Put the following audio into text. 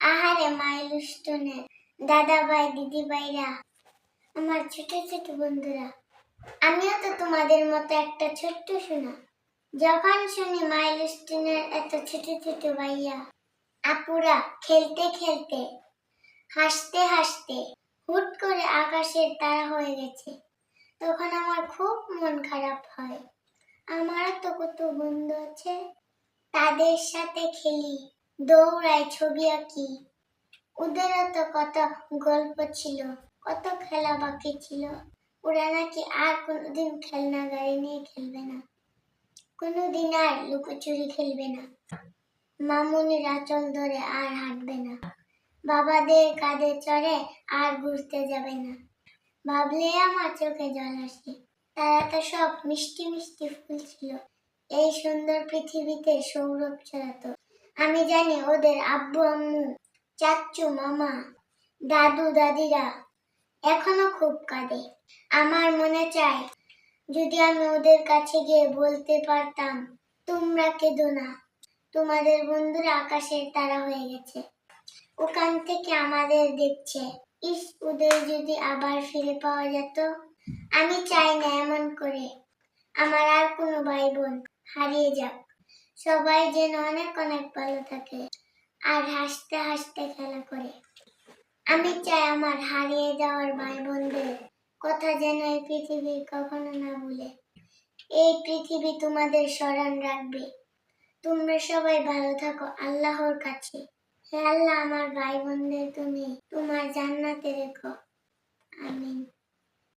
আহারে মাইলস্টোনের দাদা ভাই দিদি ভাইরা আমার ছোট ছোট বন্ধুরা, আমিও তো তোমাদের মতো একটা ছোট্ট শোনা যখন শুনি মাইলস্টোনের এত ছোট ছোট ভাইয়া, আপুরা খেলতে খেলতে, হাসতে হাসতে হুট করে আকাশের তারা হয়ে গেছে, তখন আমার খুব মন খারাপ হয়। আমারও তো কত বন্ধু আছে, তাদের সাথে খেলি। দৌড়াই ছবি আঁকি। ওদেরও তো কত গল্প ছিল, কত খেলা বাকি ছিল। ওরা নাকি আর কোনোদিন খেলনা গাড়ি নিয়ে খেলবে না। কোনোদিন আর লুকোচুরি খেলবে না। মামুনির আঁচল ধরে আর হাঁটবে না। বাবাদের কাঁধে চড়ে আর ঘুরতে যাবে না। ভাবলে আমার চোখে জল আসে। তারা তো সব মিষ্টি মিষ্টি ফুল ছিল। এই সুন্দর পৃথিবীতে সৌরভ ছড়াতো আমি জানি ওদের আব্বু, আম্মু চাচ্চু মামা, দাদু, দাদিরা এখনও খুব কাঁদে। আমার মনে চায়, যদি আমি ওদের কাছে গিয়ে বলতে পারতাম, তোমরা কেঁদো না। তোমাদের বন্ধুরা আকাশের তারা হয়ে গেছে। ওখান থেকে আমাদের দেখছে। ইস, ওদের যদি আবার ফিরে পাওয়া যেত, আমি চাই না এমন করে। আমার আর কোনো ভাই বোন হারিয়ে যাক। সবাই যেন অনেক অনেক ভালো থাকে আর হাসতে হাসতে খেলা করে। আমি চাই আমার হারিয়ে যাওয়ার ভাই বোনদের কথা যেন এই পৃথিবী কখনো না ভুলে। এই পৃথিবী তোমাদের স্মরণ রাখবে। তোমরা সবাই ভালো থাকো আল্লাহর কাছে। হে আল্লাহ, আমার ভাই বোনদের তুমি তোমার জান্নাতে রেখো। আমিন।